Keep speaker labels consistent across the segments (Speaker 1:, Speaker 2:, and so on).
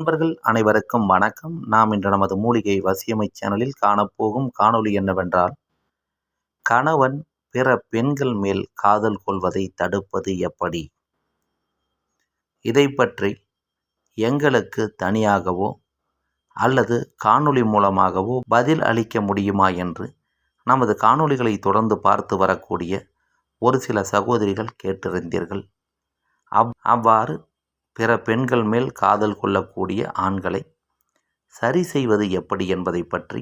Speaker 1: நண்பர்கள் அனைவருக்கும் வணக்கம். நாம் இன்று நமது மூலிகை வசியமை சேனலில் காணப்போகும் காணொளி என்னவென்றால் கணவன் பிற பெண்கள் மேல் காதல் கொள்வதை தடுப்பது எப்படி? இதை பற்றி எங்களுக்கு தனியாகவோ அல்லது காணொளி மூலமாகவோ பதில் அளிக்க முடியுமா என்று நமது காணொளிகளை தொடர்ந்து பார்த்து வரக்கூடிய ஒரு சில சகோதரிகள் கேட்டிருந்தீர்கள். அவ் அவ்வாறு பிற பெண்கள் மேல் காதல் கொள்ளக்கூடிய ஆண்களை சரி செய்வது எப்படி என்பதை பற்றி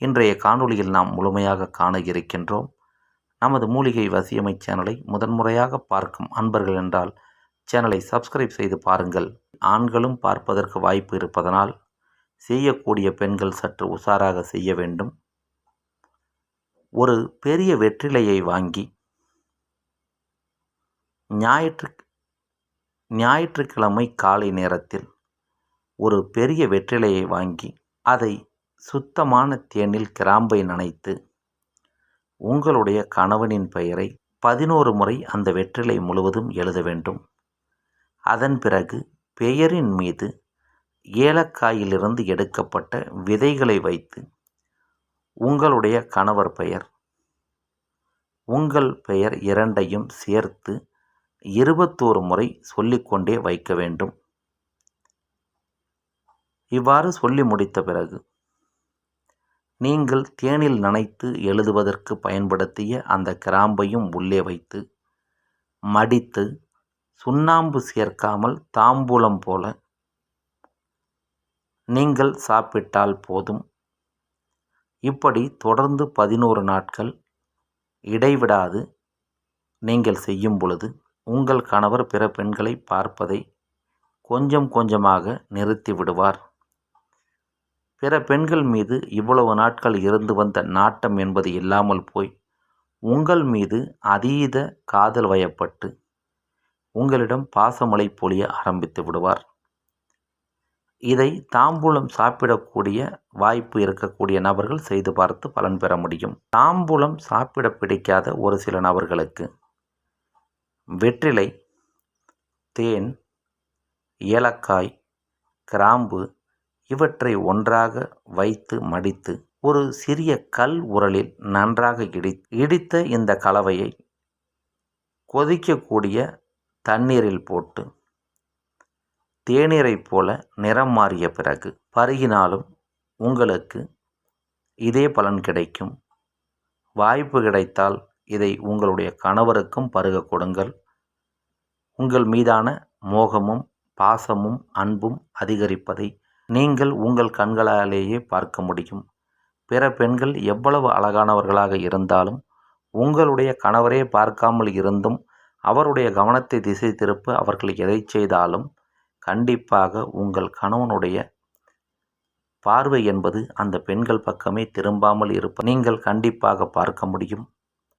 Speaker 1: இன்றைய காணொளியில் நாம் முழுமையாக காண இருக்கின்றோம். நமது மூலிகை வசியமை சேனலை முதன்முறையாக பார்க்கும் அன்பர்கள் என்றால் சேனலை சப்ஸ்கிரைப் செய்து பாருங்கள். ஆண்களும் பார்ப்பதற்கு வாய்ப்பு இருப்பதனால் செய்யக்கூடிய பெண்கள் சற்று உஷாராக செய்ய வேண்டும். ஒரு பெரிய வெற்றிலையை வாங்கி ஞாயிற்று ஞாயிற்றுக்கிழமை காலை நேரத்தில் ஒரு பெரிய வெற்றிலையை வாங்கி அதை சுத்தமான தேனில் கிராம்பை நனைத்து உங்களுடைய கணவனின் பெயரை பதினோரு முறை அந்த வெற்றிலை முழுவதும் எழுத வேண்டும். அதன் பிறகு பெயரின் மீது ஏலக்காயிலிருந்து எடுக்கப்பட்ட விதைகளை வைத்து உங்களுடைய கணவர் பெயர் உங்கள் பெயர் இரண்டையும் சேர்த்து இருபத்தோரு முறை சொல்லிக்கொண்டே வைக்க வேண்டும். இவ்வாறு சொல்லி முடித்த பிறகு நீங்கள் தேனில் நனைத்து எழுதுவதற்கு பயன்படுத்திய அந்த கிராம்பையும் உள்ளே வைத்து மடித்து சுண்ணாம்பு சேர்க்காமல் தாம்பூலம் போல நீங்கள் சாப்பிட்டால் போதும். இப்படி தொடர்ந்து பதினோரு நாட்கள் இடைவிடாது நீங்கள் செய்யும் பொழுது உங்கள் கணவர் பிற பெண்களை பார்ப்பதை கொஞ்சம் கொஞ்சமாக நிறுத்தி விடுவார். பிற பெண்கள் மீது இவ்வளவு நாட்கள் இருந்து வந்த நாட்டம் என்பது இல்லாமல் போய் உங்கள் மீது அதீத காதல் வயப்பட்டு உங்களிடம் பாசமலை பொழிய ஆரம்பித்து விடுவார். இதை தாம்பூலம் சாப்பிடக்கூடிய வாய்ப்பு இருக்கக்கூடிய நபர்கள் செய்து பார்த்து பலன் பெற முடியும். தாம்பூலம் சாப்பிட பிடிக்காத ஒரு சில நபர்களுக்கு வெற்றிலை தேன் ஏலக்காய் கிராம்பு இவற்றை ஒன்றாக வைத்து மடித்து ஒரு சிறிய கல் உரலில் நன்றாக இடி இடித்த இந்த கலவையை கொதிக்கக்கூடிய தண்ணீரில் போட்டு தேநீரைப் போல நிறம் மாறிய பிறகு பருகினாலும் உங்களுக்கு இதே பலன் கிடைக்கும். வாய்ப்பு கிடைத்தால் இதை உங்களுடைய கணவருக்கும் பருக கொடுங்கள். உங்கள் மீதான மோகமும் பாசமும் அன்பும் அதிகரிப்பதை நீங்கள் உங்கள் கண்களாலேயே பார்க்க முடியும். பிற பெண்கள் எவ்வளவு அழகானவர்களாக இருந்தாலும் உங்களுடைய கணவரே பார்க்காமல் இருந்தும் அவருடைய கவனத்தை திசை திருப்ப அவர்கள் எதை செய்தாலும் கண்டிப்பாக உங்கள் கணவனுடைய பார்வை என்பது அந்த பெண்கள் பக்கமே திரும்பாமல் இருப்ப நீங்கள் கண்டிப்பாக பார்க்க முடியும்.